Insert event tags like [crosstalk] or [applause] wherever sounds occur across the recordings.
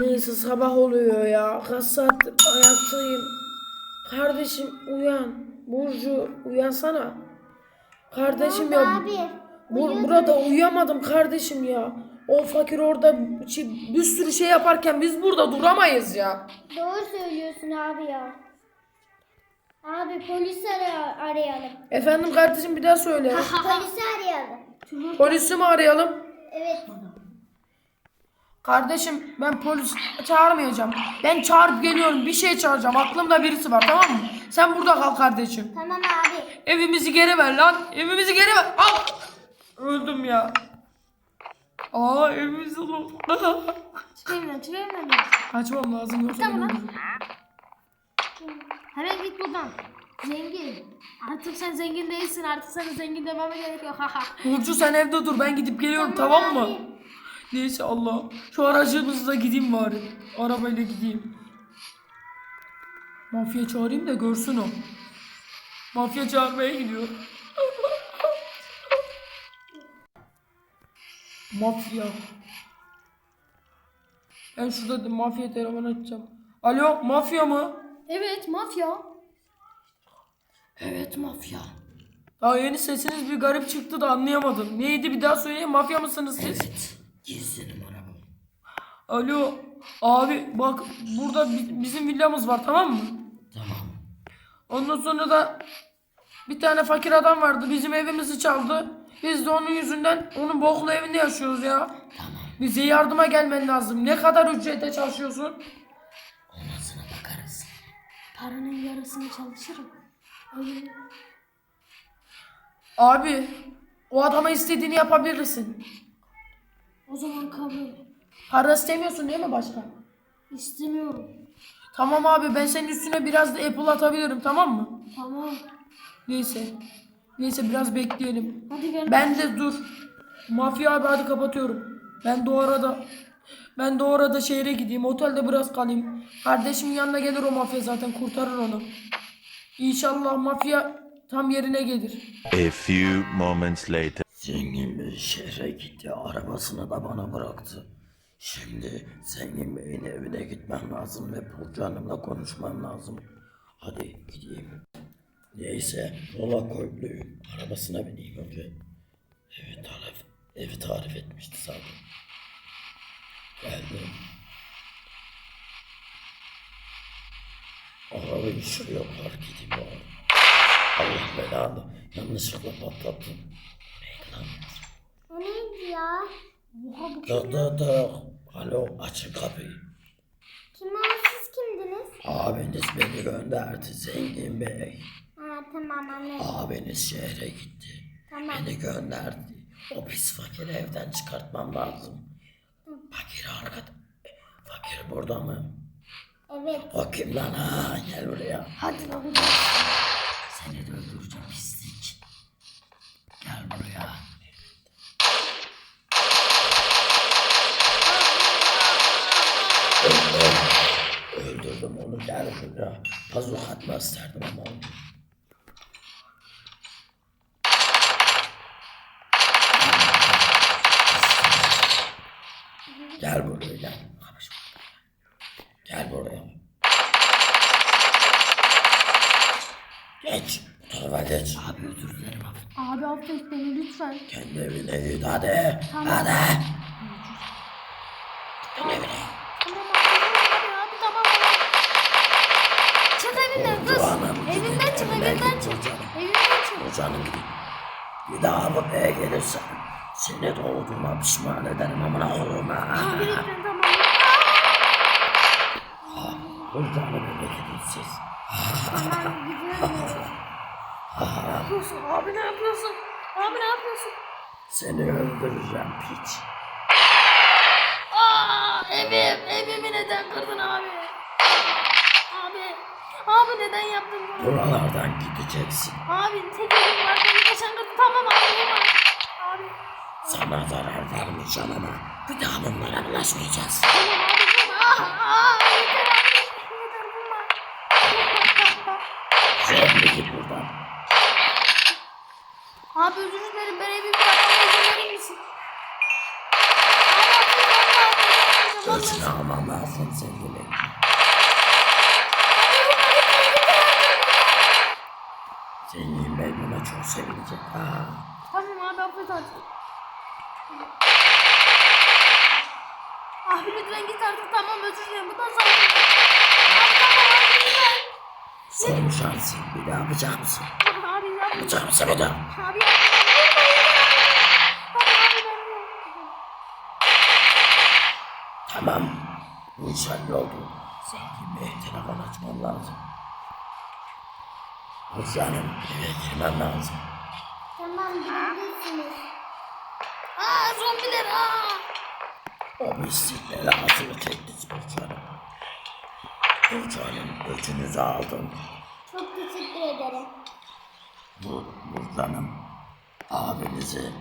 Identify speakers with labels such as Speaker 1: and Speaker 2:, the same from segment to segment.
Speaker 1: Neyse sabah oluyor ya. Kaç saattir ayaktayım. Kardeşim uyan. Burcu uyansana. Kardeşim ya.
Speaker 2: Abi.
Speaker 1: Bu, burada uyuyamadım kardeşim ya. O fakir orada şey- bir sürü şey yaparken biz burada duramayız ya.
Speaker 2: Doğru söylüyorsun abi ya. Abi polisi ara- arayalım.
Speaker 1: Efendim kardeşim bir daha söyle.
Speaker 2: polisi arayalım.
Speaker 1: Polisi mi arayalım?
Speaker 2: Evet.
Speaker 1: Kardeşim ben polis çağırmayacağım. Ben çağırıp geliyorum. Bir şey çağıracağım. Aklımda birisi var tamam mı? Sen burada kal kardeşim.
Speaker 2: Tamam abi.
Speaker 1: Evimizi geri ver lan. Evimizi geri ver. Al. Öldüm ya. Aa evimizi buldum.
Speaker 3: Çıkayım ben çıkayım ben.
Speaker 1: Kaçmam lazım yoksa
Speaker 3: Tamam
Speaker 1: beni öldürür.
Speaker 3: Hemen git buradan. Zengin. Artık sen zengin değilsin. Artık sana zengin dememe gerek yok. [laughs]
Speaker 1: Burcu sen evde dur. Ben gidip geliyorum tamam, mı? Neyse Allah. Şu aracımızla gideyim bari. Arabayla gideyim. Mafya çağırayım da görsün o. Mafya çağırmaya gidiyor. Mafya. Ben şurada mafya telefon açacağım. Alo mafya mı?
Speaker 3: evet mafya.
Speaker 1: Evet mafya. Daha yeni sesiniz bir garip çıktı da anlayamadım. Neydi bir daha söyleyin mafya mısınız siz? Evet. Gizli numaram. Alo abi bak burada bi- bizim villamız var tamam mı? Tamam. Ondan sonra da bir tane fakir adam vardı bizim evimizi çaldı. Biz de onun yüzünden onun boklu evinde yaşıyoruz ya. Tamam. Bize yardıma gelmen lazım. Ne kadar ücrete çalışıyorsun?
Speaker 3: Paranın yarısını çalışırım. Öyle.
Speaker 1: Abi o adama istediğini yapabilirsin.
Speaker 3: O zaman kabul.
Speaker 1: Para istemiyorsun değil mi başka?
Speaker 3: İstemiyorum.
Speaker 1: Tamam abi ben senin üstüne biraz da Apple atabilirim tamam mı?
Speaker 3: Tamam.
Speaker 1: Neyse. Neyse biraz bekleyelim.
Speaker 3: Hadi gel.
Speaker 1: Ben de dur. Mafya abi hadi kapatıyorum. Ben de o arada ben de o arada şehre gideyim. Otelde biraz kalayım. Kardeşimin yanına gelir o mafya zaten kurtarır onu. İnşallah mafya tam yerine gelir.
Speaker 4: A few moments later.
Speaker 5: Zengin Bey şehre gitti, arabasını da bana bıraktı. Şimdi Zengin Bey'in evine gitmem lazım ve Burcu Hanım'la konuşmam lazım. Hadi gideyim. Neyse, yola koyuluyum. Arabasına bineyim önce. Evi tarif, evi tarif etmişti zaten. Geldim. Arabayı şuraya park edeyim bari. Allah belanı. Yanlışlıkla patlattım. Neydi?
Speaker 2: O neydi ya?
Speaker 5: Da da da. Alo açın kapıyı.
Speaker 2: Kim o? Siz kimdiniz?
Speaker 5: Abiniz beni gönderdi Zengin Bey.
Speaker 2: Ha tamam anladım.
Speaker 5: Abiniz şehre gitti.
Speaker 2: Tamam.
Speaker 5: Beni gönderdi. O pis fakiri evden çıkartmam lazım. Fakir arkada. Fakir burada mı?
Speaker 2: Evet.
Speaker 5: O kim lan ha? Gel buraya.
Speaker 3: Hadi lan.
Speaker 5: Seni de öldüreceğim pislik. Gel buraya. Öldüm. Öldürdüm onu gel buraya. Pazuk atma isterdim ama onu. Gel buraya gel. Gel buraya. Geç. Bu tarafa geç. Abi özür dilerim abi.
Speaker 3: Abi affet beni lütfen.
Speaker 5: Kendi evine git hadi. Hadi. Kendi evine.
Speaker 3: Tamam abi. Abi, abi tamam. Çık evinden kız.
Speaker 5: Canım,
Speaker 3: Evinden çık
Speaker 5: evime
Speaker 3: evinden
Speaker 5: git
Speaker 3: çık.
Speaker 5: canım.
Speaker 3: Evinden çık.
Speaker 5: O canım gidin. Bir daha gelirsen seni doğduğuma pişman ederim amına ha.
Speaker 3: Abi lütfen tamam.
Speaker 5: Buradan memleketin siz.
Speaker 3: Tamam gidiyorum. Ne yapıyorsun? Abi ne yapıyorsun? Abi ne yapıyorsun?
Speaker 5: Seni öldüreceğim piç.
Speaker 3: Aa, evim, evimi neden kırdın abi? Abi, abi neden yaptın bunu?
Speaker 5: Buralardan gideceksin.
Speaker 3: Abi tek evim var, beni geçen kırdın. Tamam abi, tamam. Abi,
Speaker 5: Sana zarar vermeyeceğim ama bir daha bunlara bulaşmayacağız.
Speaker 3: tamam abi, tamam. Ah, ah, yeter abi, yeter vurma.
Speaker 5: Şimdi git buradan.
Speaker 3: Abi özür dilerim, ben evimi izin verir misin? Abi, almam lazım.
Speaker 5: Bey. Zengin bey buna çok sevinecek. Ha.
Speaker 3: Tamam abi affet artık. Abi lütfen git artık tamam özür dilerim. Bundan sonra... Abi tamam abi lütfen.
Speaker 5: Şansın. Bir daha yapacak mısın?
Speaker 3: Abi yapma.
Speaker 5: Yapacak mısın bir daha?
Speaker 3: Abi yapma.
Speaker 5: Tamam. Bu iş halloldu. Zengin telefon açmam lazım. Hocam eve girmem lazım.
Speaker 2: Tamam gidebilirsiniz.
Speaker 3: Aa zombiler aa.
Speaker 5: O misliklere ağzını çekti Burcu Hanım öcünüzü aldım.
Speaker 2: Çok teşekkür ederim.
Speaker 5: Bu Burcu Hanım abinizi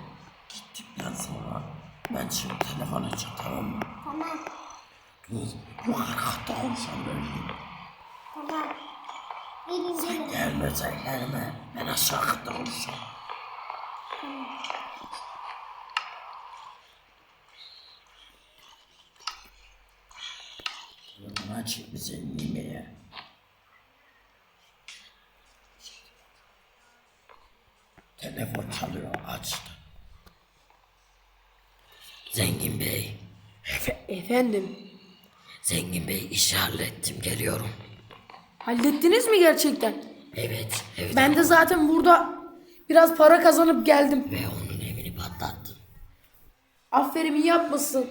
Speaker 5: gittikten sonra ben şimdi telefon açacağım tamam mı?
Speaker 2: Tamam.
Speaker 5: Dur, bu arkada konuşan böyle.
Speaker 2: Tamam. Gelin gelin.
Speaker 5: Gelme sen gelme. Ben aşağı katta konuşacağım. Telefonu açık mısın yemeğe? Telefon çalıyor açtı. Zengin Bey,
Speaker 1: Efendim.
Speaker 5: Zengin Bey işi hallettim geliyorum.
Speaker 1: Hallettiniz mi gerçekten?
Speaker 5: Evet, evet.
Speaker 1: Ben de zaten burada biraz para kazanıp geldim.
Speaker 5: Ve onun evini patlattım.
Speaker 1: Aferin iyi yapmışsın.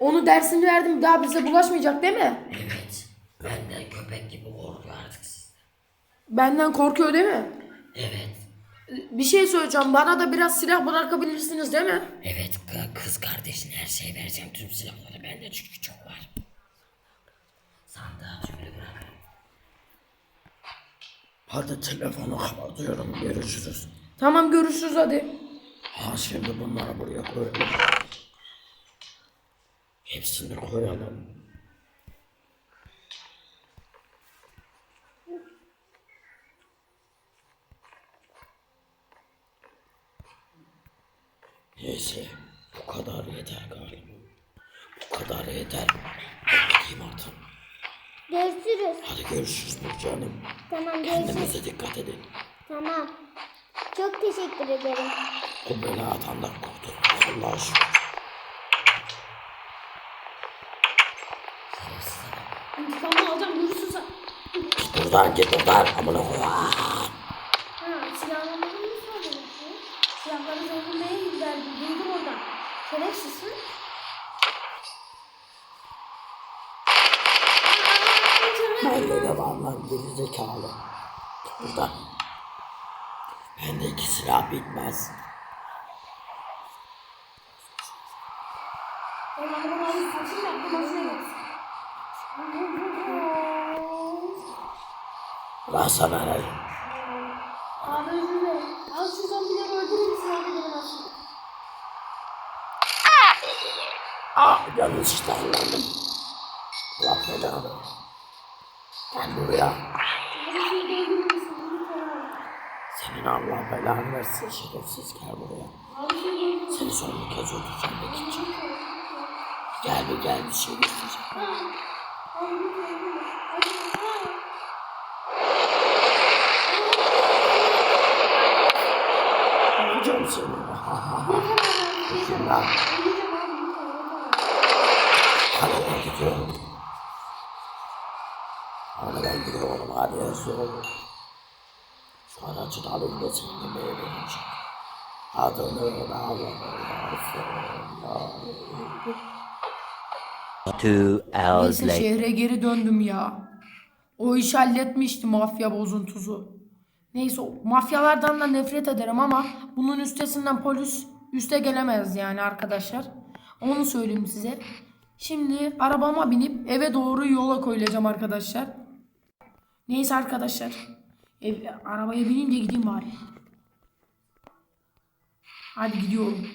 Speaker 1: Onu dersini verdim daha bize bulaşmayacak değil mi?
Speaker 5: Evet. Ben de köpek gibi korkuyor artık sizden.
Speaker 1: Benden korkuyor değil mi?
Speaker 5: Evet.
Speaker 1: Bir şey söyleyeceğim. Bana da biraz silah bırakabilirsiniz değil mi?
Speaker 5: Evet kı- kız kardeşine her şeyi vereceğim. Tüm silahları bende çünkü çok var. Sandığa şöyle bırakırım. Hadi telefonu kapatıyorum. Görüşürüz.
Speaker 1: Tamam görüşürüz hadi.
Speaker 5: Ha şimdi bunları buraya koyalım. Hepsini koyalım. Neyse bu kadar yeter galiba. Bu kadar yeter. Ben gideyim artık.
Speaker 2: Görüşürüz.
Speaker 5: Hadi görüşürüz Burcu Hanım.
Speaker 2: Tamam görüşürüz.
Speaker 5: Kendinize dikkat edin.
Speaker 2: Tamam. Çok teşekkür ederim.
Speaker 5: O beladan da kurtulduk Allah'a şükür.
Speaker 3: İntikamını alacağım görürsün sen.
Speaker 5: Git buradan git buradan. Amına koyayım.
Speaker 3: Ha silahlanmadın mı sordun? Silahları zengin beye giderdi. Duydum oradan. Şerefsizsin.
Speaker 5: Bende de var lan gerizekalı. Git buradan. İki silah bitmez. Lan sana ne?
Speaker 3: Abi özür dilerim. Al şu zombileri öldürür müsün abi aslında?
Speaker 5: Ah yanlışlıkla kullandım. Allah belanı. Gel buraya.
Speaker 3: Abi şunu öldürür müsün? Lütfen abi.
Speaker 5: Senin Allah belanı versin şerefsiz gel buraya. Seni son bir kez öldüreceğim ve gideceğim. Gel bir gel bir şey göstereceğim. Yapacağım seni.
Speaker 3: Lütfen.
Speaker 5: Hadi ben gidiyorum. Hadi ben gidiyorum hadi yazıyorum. Senin yemeğe vereceğim. Adını da Allah'ım.
Speaker 4: Two hours
Speaker 1: Neyse
Speaker 4: later.
Speaker 1: şehre geri döndüm ya. O iş halletmişti mafya bozuntusu. Neyse mafyalardan da nefret ederim ama bunun üstesinden polis üste gelemez yani arkadaşlar. Onu söyleyeyim size. Şimdi arabama binip eve doğru yola koyulacağım arkadaşlar. Neyse arkadaşlar. Ev, arabaya bineyim de gideyim bari. Hadi gidiyorum.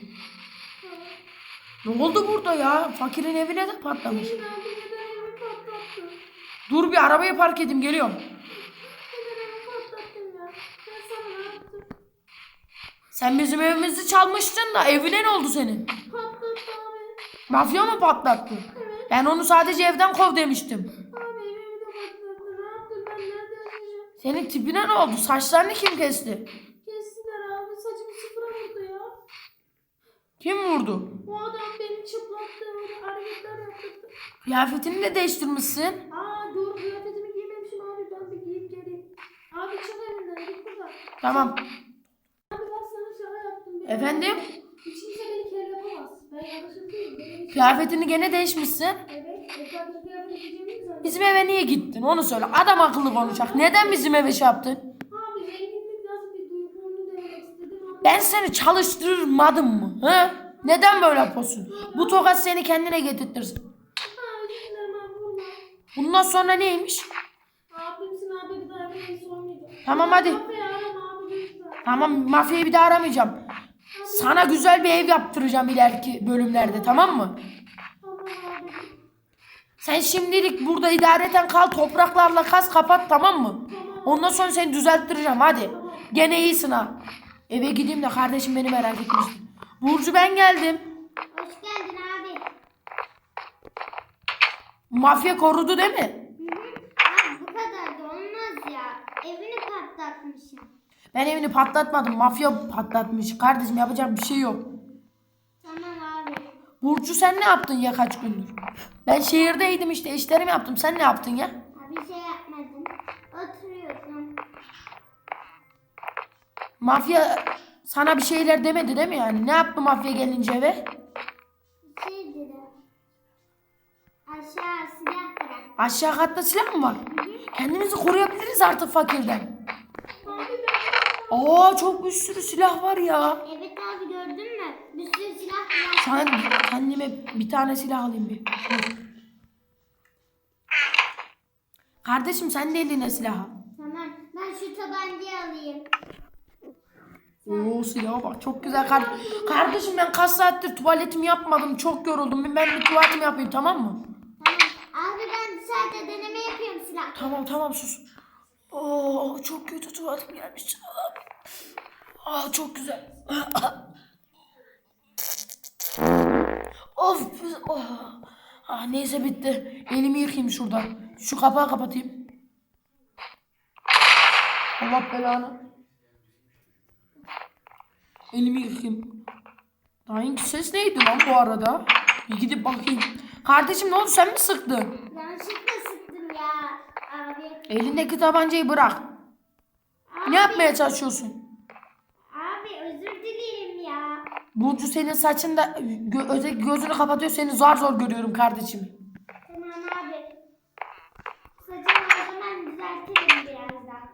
Speaker 1: Ne oldu burada ya? Fakirin evine de patlamış. Dur bir arabayı park edeyim geliyorum. Sen bizim evimizi çalmıştın da evine ne oldu senin?
Speaker 3: Patlattı abi.
Speaker 1: Mafya mı patlattı?
Speaker 3: Evet.
Speaker 1: Ben onu sadece evden kov demiştim.
Speaker 3: Abi evimi de patlattı. Ne yaptım ben? Nerede yaşayacağım?
Speaker 1: Senin tipine ne oldu? Saçlarını kim kesti?
Speaker 3: Kestiler abi. Saçımı sıfıra vurdu ya.
Speaker 1: Kim vurdu?
Speaker 3: Bu adam beni çıplattı. Öyle hareketler yaptırdı.
Speaker 1: Kıyafetini de değiştirmişsin.
Speaker 3: Aa doğru kıyafetimi giymemişim abi. Ben bir giyip geleyim. Abi çık evinden. Git buradan.
Speaker 1: Tamam.
Speaker 3: Abi ben sana şaka yaptım.
Speaker 1: Efendim?
Speaker 3: Hiç kimse beni kel yapamaz. Ben yanlışım değil. Benim için.
Speaker 1: Kıyafetini gene değişmişsin.
Speaker 3: Evet.
Speaker 1: Bizim eve niye gittin? Onu söyle. Adam akıllı konuşacak. Neden bizim eve şey yaptın? Ben seni çalıştırmadım mı? He? Neden böyle yapıyorsun? Bu tokat seni kendine getirtirsin. Bundan sonra neymiş? Tamam, hadi. Tamam mafyayı bir daha aramayacağım. Sana güzel bir ev yaptıracağım ileriki bölümlerde tamam mı? Sen şimdilik burada idareten kal topraklarla kaz kapat tamam mı? Ondan sonra seni düzelttireceğim hadi. Gene iyisin ha. Eve gideyim de kardeşim beni merak etmişti. Burcu ben geldim.
Speaker 2: Hoş geldin abi.
Speaker 1: Mafya korudu değil mi?
Speaker 2: Hı hı. Abi bu kadar da olmaz ya. Evini patlatmışım.
Speaker 1: Ben evini patlatmadım. Mafya patlatmış. Kardeşim yapacak bir şey yok. Burcu sen ne yaptın ya kaç gündür? Ben şehirdeydim işte işlerimi yaptım. Sen ne yaptın ya?
Speaker 2: Abi bir şey yapmadım. Oturuyordum.
Speaker 1: Mafya sana bir şeyler demedi değil mi yani? Ne yaptı mafya gelince eve?
Speaker 2: Bir şey dedi. Aşağı silah bırak.
Speaker 1: Aşağı katta silah mı var? Kendimizi koruyabiliriz artık fakirden. Aa çok bir sürü silah var ya.
Speaker 2: Evet abi gördün mü? Bir sürü silah bırak.
Speaker 1: Sen kendime bir tane silah alayım bir. Dur. Kardeşim sen de eline silah al.
Speaker 2: Tamam. Ben şu tabancayı alayım.
Speaker 1: Oo silaha bak çok güzel kar Kardeşim ben kaç saattir tuvaletimi yapmadım. Çok yoruldum. Ben bir tuvaletimi yapayım tamam mı?
Speaker 2: Tamam. Abi ben dışarıda deneme yapıyorum silah.
Speaker 1: Tamam tamam sus. Oo çok kötü tuvaletim gelmiş. Aa çok güzel. Of. Oh. Ah, neyse bitti. Elimi yıkayayım şurada. Şu kapağı kapatayım. Allah belanı. Elimi yıkayayım. Dayınki ses neydi lan bu arada? Bir gidip bakayım. Kardeşim ne oldu sen mi sıktın?
Speaker 2: Yanlışlıkla sıktım ya. Abi.
Speaker 1: Elindeki tabancayı bırak. Ne yapmaya çalışıyorsun?
Speaker 2: Abi özür dilerim ya.
Speaker 1: Burcu senin saçında gö- öteki gözünü kapatıyor seni zar zor görüyorum kardeşim.
Speaker 2: Tamam abi. Saçımı o zaman düzeltirim birazdan.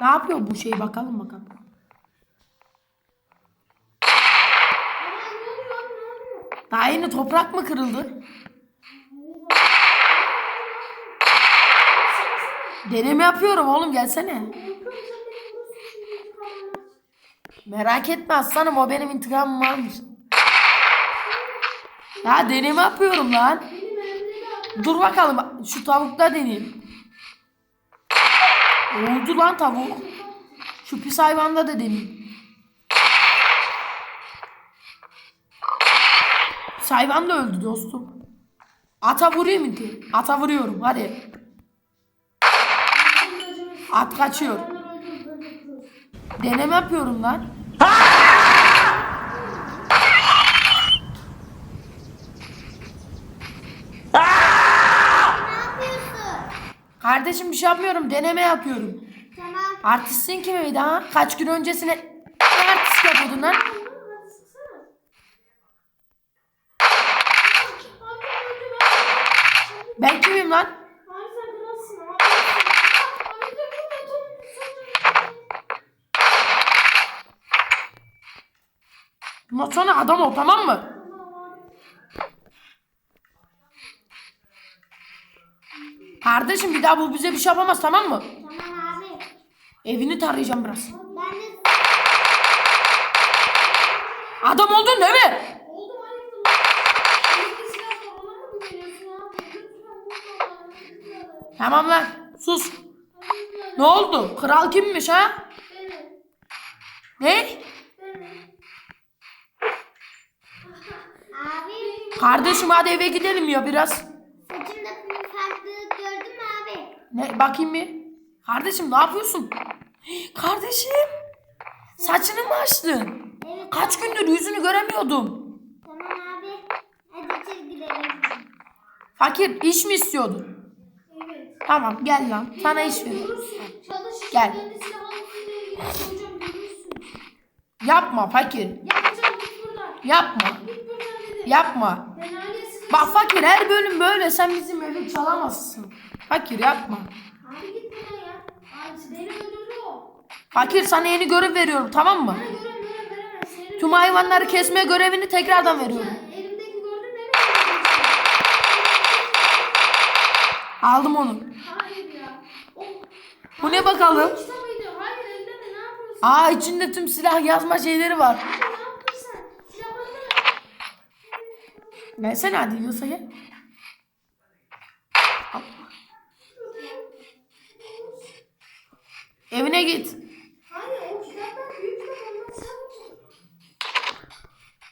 Speaker 1: Ne yapıyor bu şey bakalım bakalım.
Speaker 3: Aa ne oluyor abi ne oluyor?
Speaker 1: Daha yeni toprak mı kırıldı? Deneme yapıyorum oğlum gelsene. Merak etme aslanım o benim intikamım varmış. Ya deneme yapıyorum lan. Dur bakalım şu tavukta deneyeyim. Oldu lan tavuk. Şu pis hayvanda da deneyeyim. Pis hayvan da öldü dostum. Ata vurayım ki? Ata vuruyorum hadi. At kaçıyor. Deneme yapıyorum lan. Kardeşim bir şey yapmıyorum deneme yapıyorum.
Speaker 2: Tamam.
Speaker 1: Artistsin ki miydi ha? Kaç gün öncesine ne artist yapıyordun lan? Ben kimim lan?
Speaker 3: Abi sen kralsın abi. Abi de bu motorun
Speaker 1: Bundan sonra adam ol tamam mı? Kardeşim bir daha bu bize bir şey yapamaz tamam mı?
Speaker 2: Tamam abi.
Speaker 1: Evini tarayacağım biraz.
Speaker 2: Ben de
Speaker 1: Adam oldun değil mi?
Speaker 3: Oldum.
Speaker 1: Tamam lan sus. Ne oldu? Kral kimmiş ha?
Speaker 3: Benim.
Speaker 1: Ne?
Speaker 3: Benim.
Speaker 2: abi.
Speaker 1: Kardeşim hadi eve gidelim ya biraz.
Speaker 2: Saçımda farklılık gördün mü abi?
Speaker 1: Ne bakayım bir. Kardeşim ne yapıyorsun? Kardeşim. Saçını mı açtın?
Speaker 2: Evet.
Speaker 1: Kaç gündür yüzünü göremiyordum.
Speaker 2: Tamam abi. Hadi içeri gidelim.
Speaker 1: Fakir iş mi istiyordun?
Speaker 3: Evet.
Speaker 1: Tamam gel lan. Sana iş veriyorum. Gel. Yapma fakir.
Speaker 3: Yapacağım git buradan.
Speaker 1: Yapma. Yapma. Bak fakir her bölüm böyle. Sen bizim evi çalamazsın. Fakir yapma.
Speaker 3: Abi git buradan ya. Abi beni öldürdü o.
Speaker 1: Fakir sana yeni görev veriyorum tamam mı?
Speaker 3: Bana göre göre veremez. Senin
Speaker 1: Tüm hayvanları kesme görevini tekrardan veriyorum.
Speaker 3: elimdeki gördün mü?
Speaker 1: Aldım onu.
Speaker 3: Hayır ya. O,
Speaker 1: Bu ne bakalım?
Speaker 3: Hayır? Ne yapıyorsun?
Speaker 1: Aa içinde tüm silah yazma şeyleri var.
Speaker 3: Abi ne yaptın sen? Silahlarını
Speaker 1: Gelsene hadi gel. Evine git.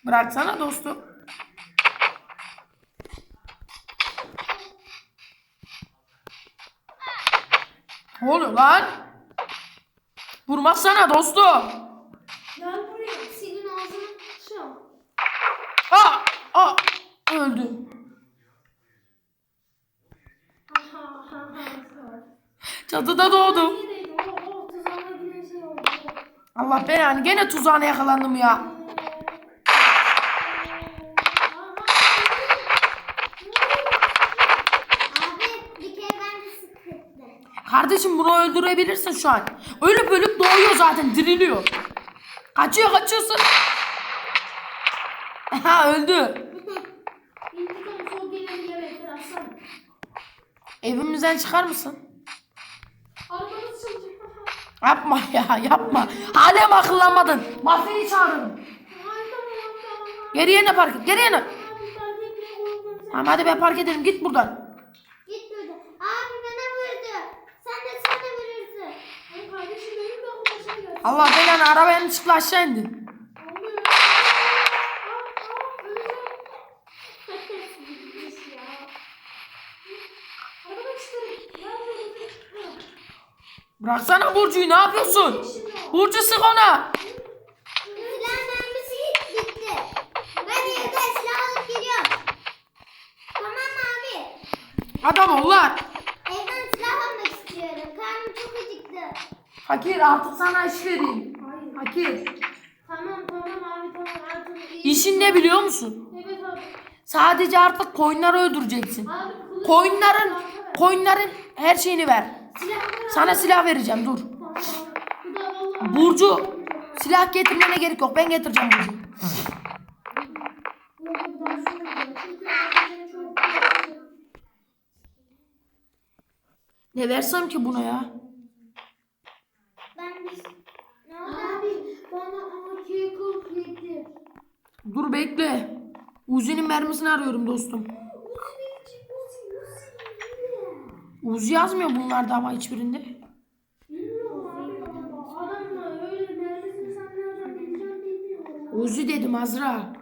Speaker 1: Bıraksana dostum. Ne oluyor lan? Vurmazsana dostum.
Speaker 3: Gel buraya. Senin ağzını tutacağım.
Speaker 1: Aa, aa, öldü.
Speaker 3: Ha ha ha ha.
Speaker 1: Çatıda doğdum. Allah belanı gene tuzağına yakalandım ya.
Speaker 2: Abi bir kere ben de sıkıldım.
Speaker 1: Kardeşim bunu öldürebilirsin şu an. Ölüp ölüp doğuyor zaten diriliyor. Kaçıyor kaçıyorsun. [laughs] Ha öldü. [laughs] Evimizden çıkar mısın? Yapma ya yapma. Hala mı akıllanmadın? Mafyayı çağırırım.
Speaker 3: Ay tamam tamam.
Speaker 1: Geri yerine park et. Geri yerine.
Speaker 3: Abi fark etmiyor oğlum.
Speaker 1: Tamam hadi ben park ederim. Git buradan.
Speaker 2: Git buradan. Abi bana vurdu. Sen de sen de vurursun.
Speaker 3: Ay kardeşim benim de aklı başına.
Speaker 1: Allah belanı arabanın çıktı aşağı indi.
Speaker 3: Oluyor. Aa, aa, öleceğim. Gitmiş ya. Arabadan çıkarın. Ya böyle.
Speaker 1: Bıraksana Burcu'yu ne yapıyorsun? Burcu sık ona.
Speaker 2: Silah mermisi bitti. Ben evden silah alıp geliyorum. Tamam mı abi?
Speaker 1: Adam ol lan.
Speaker 2: Evden silah almak istiyorum. Karnım çok acıktı.
Speaker 1: Fakir artık sana iş vereyim. Fakir.
Speaker 3: Tamam tamam abi tamam artık iyi.
Speaker 1: İşin ne biliyor musun?
Speaker 3: Evet abi.
Speaker 1: Sadece artık koyunları öldüreceksin.
Speaker 3: Abi kılıç.
Speaker 1: Koyunların, koyunların her şeyini ver. Sana silah vereceğim dur. Burcu silah getirmene gerek yok. Ben getireceğim Burcu. Ne versem ki buna ya?
Speaker 2: Ben bir... Ne oldu?
Speaker 3: Abi bana AK-47.
Speaker 1: Dur bekle. Uzi'nin mermisini arıyorum dostum. Uzi yazmıyor bunlarda ama hiçbirinde. Uzi dedim Azra.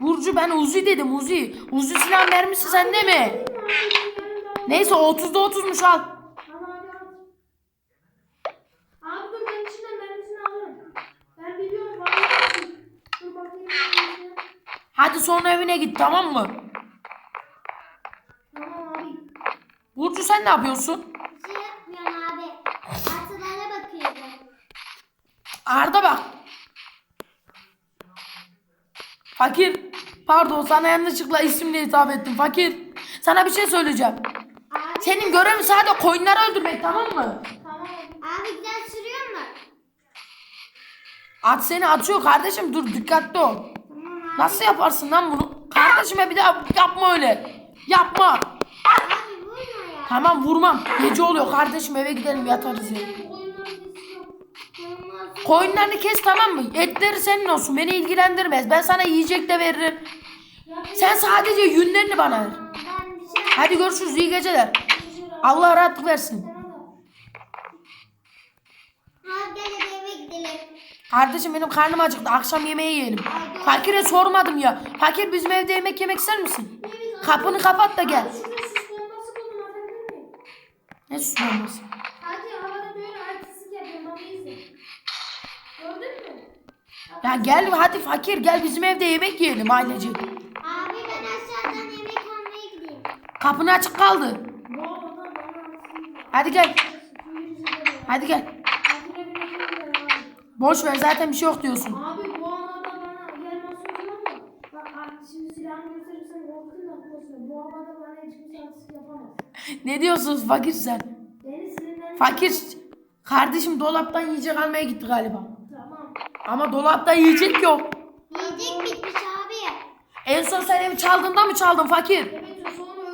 Speaker 1: Burcu ben Uzi dedim Uzi. Uzi silah mermisi sende mi? Neyse 30'da 30'muş al. Hadi sonra evine git tamam mı?
Speaker 3: Tamam abi.
Speaker 1: Burcu sen ne yapıyorsun?
Speaker 2: Bir şey yapmıyorum abi. Artılara bakıyorum.
Speaker 1: Arda bak. Fakir. Pardon sana yanlışlıkla isimle hitap ettim. Fakir. Sana bir şey söyleyeceğim.
Speaker 2: Abi,
Speaker 1: Senin görevin sadece koyunları öldürmek tamam mı?
Speaker 3: Tamam abi.
Speaker 2: güzel sürüyor mu?
Speaker 1: At seni atıyor kardeşim dur dikkatli ol.
Speaker 2: Tamam abi.
Speaker 1: Nasıl yaparsın lan bunu? Kardeşime bir daha yapma öyle. Yapma.
Speaker 2: Abi.
Speaker 1: Tamam vurmam. Gece oluyor kardeşim eve gidelim yatarız ya. Koyunlarını kes tamam mı? Etleri senin olsun. Beni ilgilendirmez. Ben sana yiyecek de veririm. Sen sadece yünlerini bana ver. Hadi görüşürüz. iyi geceler. Allah rahatlık versin. Kardeşim benim karnım acıktı. Akşam yemeği yiyelim. Fakire sormadım ya. Fakir bizim evde yemek yemek ister misin? Kapını kapat da gel.
Speaker 3: Şurada sis bombası buldum atabilir miyim?
Speaker 1: Ne susmaması?
Speaker 3: Hadi havada böyle artistik yapıyorum bak izle. Gördün mü?
Speaker 1: Ya gel hadi fakir gel bizim evde yemek yiyelim ailecek.
Speaker 2: Abi ben aşağıdan yemek almaya gideyim.
Speaker 1: Kapını açık kaldı. Hadi gel. Hadi gel.
Speaker 3: Abi.
Speaker 1: Boş ver zaten bir şey yok diyorsun.
Speaker 3: Abi bu havada bana gelmez sözüm ama bak abi şimdi silahını gösterirsem korkun da korksun. Bu havada bana hiç kimse artistik yapamaz.
Speaker 1: Ne diyorsun fakir sen? Fakir kardeşim dolaptan yiyecek almaya gitti galiba.
Speaker 3: Tamam.
Speaker 1: Ama dolapta yiyecek yok.
Speaker 2: Yiyecek bitmiş abi.
Speaker 1: En son sen evi çaldığında mı çaldın fakir?
Speaker 3: Evet o sonra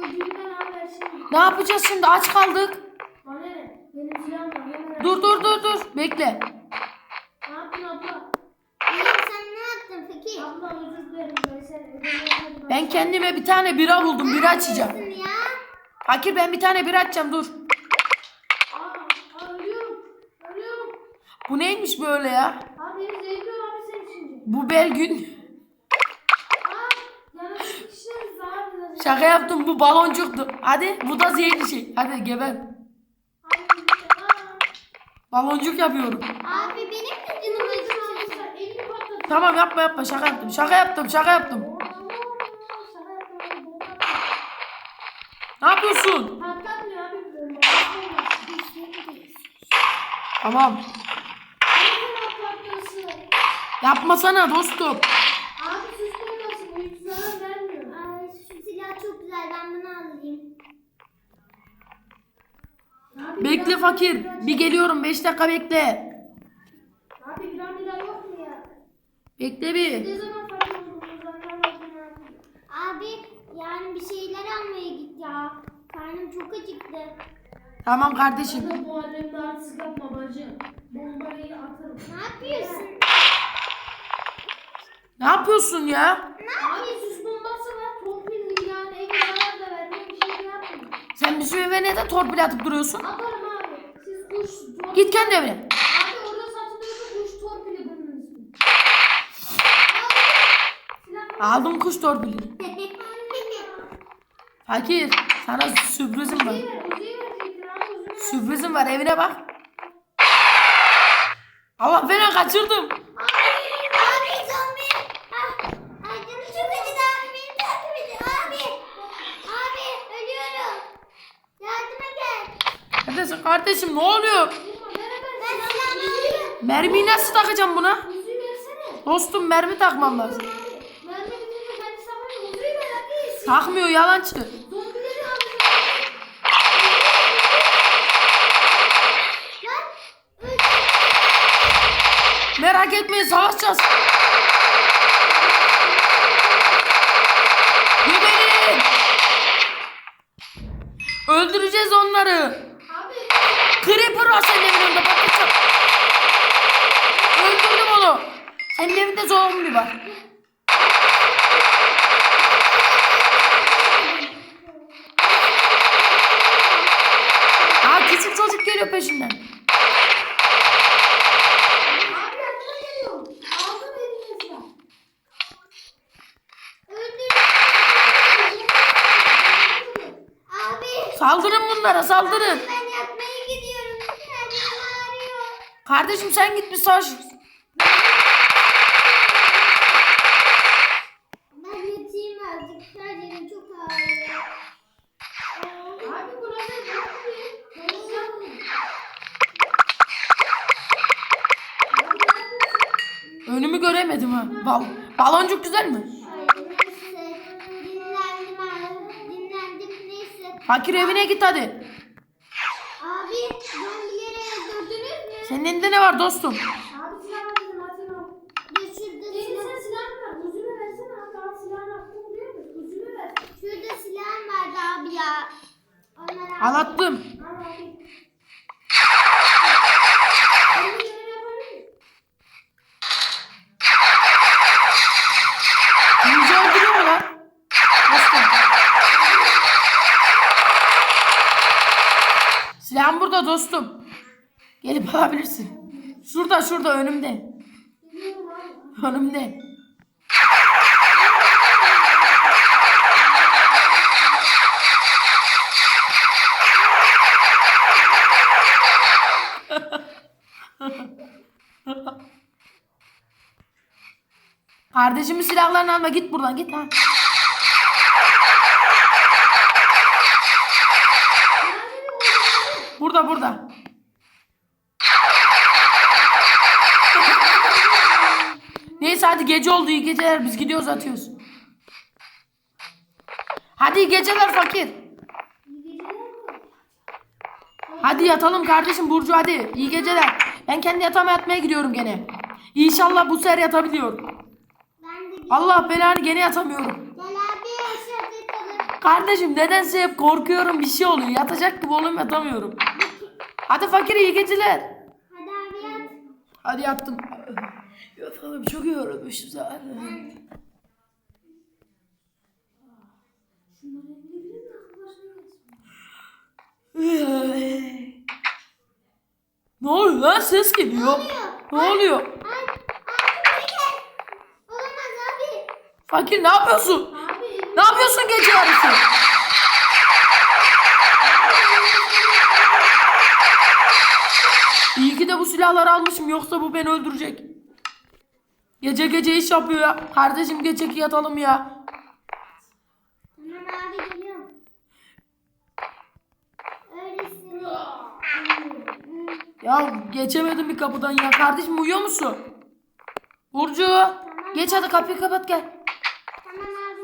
Speaker 3: her şey.
Speaker 1: Ne yapacağız şimdi aç kaldık.
Speaker 3: Bana ne? Benim silahım var. Hemen
Speaker 1: Dur dur dur dur bekle.
Speaker 3: Ne yaptın abla?
Speaker 2: İyiyim sen ne yaptın Fakir?
Speaker 3: Abla özür dilerim. Ben sen
Speaker 1: Ben kendime bir tane bira buldum bira açacağım. Fakir ben bir tane bira açacağım dur.
Speaker 3: Aa.
Speaker 1: Bu neymiş böyle ya?
Speaker 3: Abi zehirliyor abi sen şimdi.
Speaker 1: Bu Belgün.
Speaker 3: Aa.
Speaker 1: Şaka yaptım bu baloncuktu. Hadi bu da zehirli şey. Hadi geber. Baloncuk yapıyorum.
Speaker 2: Abi benim de canım
Speaker 3: patlatıyor.
Speaker 1: Tamam yapma yapma şaka yaptım. Şaka yaptım şaka yaptım
Speaker 3: abi, bomba atıyor.
Speaker 1: Ne yapıyorsun?
Speaker 3: Abi.
Speaker 1: Tamam. Yapmasana dostum.
Speaker 3: Abi sus bombası bu hiç zarar vermiyor.
Speaker 2: Ay şu silah çok güzel ben bunu alayım.
Speaker 3: Abi,
Speaker 1: Bekle
Speaker 3: biraz-
Speaker 1: fakir.
Speaker 3: biraz-
Speaker 1: Bir geliyorum 5 dakika bekle.
Speaker 3: Abi gram lira yok mu ya?
Speaker 1: Bekle bir.
Speaker 3: Ne zaman fark oldunuz anlamadım abi.
Speaker 2: Abi yani bir şeyler almaya git ya. Karnım çok acıktı.
Speaker 1: Tamam kardeşim.
Speaker 3: Bu alemde artist yapma bacı. Bombayı atarım.
Speaker 2: Ne yapıyorsun?
Speaker 1: Ne yapıyorsun ya?
Speaker 3: Abi sus bombası var. Torpil yani eve zarar da vermiyor. Bir şey yapmıyor.
Speaker 1: Sen bizim eve neden torpil atıp duruyorsun?
Speaker 3: Atarım abi. Siz kuş. Torpil.
Speaker 1: Git kendi evine.
Speaker 3: Abi orada satılıyordu kuş torpili bunun ismi.
Speaker 1: Aldım kuş torpili. [laughs] Fakir sana sürprizim var. Sürprizim var evine bak. Allah kaçırdım.
Speaker 2: Ah, beni gel.
Speaker 1: Neredesin kardeşim ne oluyor? Mermiyi nasıl takacağım buna? Dostum mermi takmam lazım.
Speaker 3: Abi. Mermi bitince kendi sakın. Uzi'yi ver abi.
Speaker 1: Takmıyor yalancı.
Speaker 3: Zombileri alacağım.
Speaker 2: Lan. Öldüm.
Speaker 1: Merak etmeyin savaşacağız. Geberin. Öldüreceğiz onları.
Speaker 3: Abi.
Speaker 1: Creeper var senin evin önünde patlayacak. Öldürdüm onu. Senin evinde zombi var. Aa küçük çocuk geliyor peşinden.
Speaker 3: Abi yanıma geliyor. Aldım eline silah.
Speaker 2: Öldüm. Abi.
Speaker 1: Bunlara saldırın.
Speaker 2: Ben yatmaya gidiyorum. Karnım ağrıyor.
Speaker 1: Kardeşim sen git bir savaş.
Speaker 2: Ben yatayım. Her yerim çok ağrıyor.
Speaker 3: Abi. Polis yapmıyor.
Speaker 1: Önümü göremedim ha. Bal baloncuk güzel mi? Fakir evine git hadi.
Speaker 2: Abi zombileri öldürdünüz mü?
Speaker 1: Senin elinde ne var dostum?
Speaker 3: Abi silah var dedim atayım abi.
Speaker 2: Ya şurada
Speaker 3: Elinde
Speaker 2: silah.
Speaker 3: sen silahın var. Uzunu versene abi. Daha silahını attım biliyor musun? Uzunu ver.
Speaker 2: Şurada silahım vardı abi ya. Onları
Speaker 1: Al attım.
Speaker 3: Al abi. Elini görev yapabilir miyim?
Speaker 1: Ninja öldürüyor mu lan? Dostum. Silahım burada dostum. Gelip alabilirsin. Şurada şurada önümde. Önümde. Kardeşimin silahlarını alma git buradan git ha. Burada burada. Neyse hadi gece oldu iyi geceler biz gidiyoruz atıyoruz. Hadi iyi geceler fakir. Hadi yatalım kardeşim Burcu hadi. İyi geceler. Ben kendi yatağıma yatmaya gidiyorum gene. İnşallah bu sefer yatabiliyorum. Allah belanı gene yatamıyorum. Kardeşim nedense hep korkuyorum bir şey oluyor. Yatacak gibi oğlum yatamıyorum. Hadi fakir iyi geceler.
Speaker 2: Hadi abi yat.
Speaker 1: Hadi yattım. Yatalım çok yorulmuşum zaten. Ne oluyor lan ses geliyor. Ne oluyor?
Speaker 2: Ay, abi buraya gel. Olamaz abi.
Speaker 1: Fakir ne yapıyorsun?
Speaker 2: Abi.
Speaker 1: Ne yapıyorsun gece yarısı? İyi ki de bu silahları almışım yoksa bu beni öldürecek. Gece gece iş yapıyor ya. Kardeşim geceki yatalım ya.
Speaker 2: Tamam abi geliyorum. Öylesin.
Speaker 1: Ya geçemedim bir kapıdan ya. Kardeşim uyuyor musun? Burcu. Geç hadi kapıyı kapat gel.
Speaker 2: Tamam abi.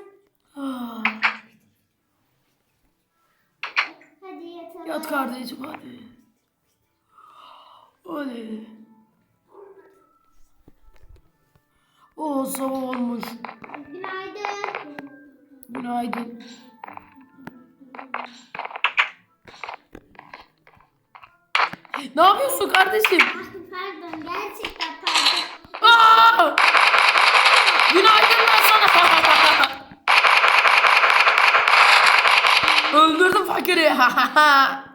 Speaker 1: Ah,
Speaker 2: Hadi yatalım.
Speaker 1: Yat kardeşim hadi. Hadi. O sabah olmuş.
Speaker 2: Günaydın.
Speaker 1: Günaydın. Ne yapıyorsun kardeşim?
Speaker 2: Pardon gerçekten pardon.
Speaker 1: Aa! Günaydın lan sana. [laughs] Öldürdüm fakiri. [laughs]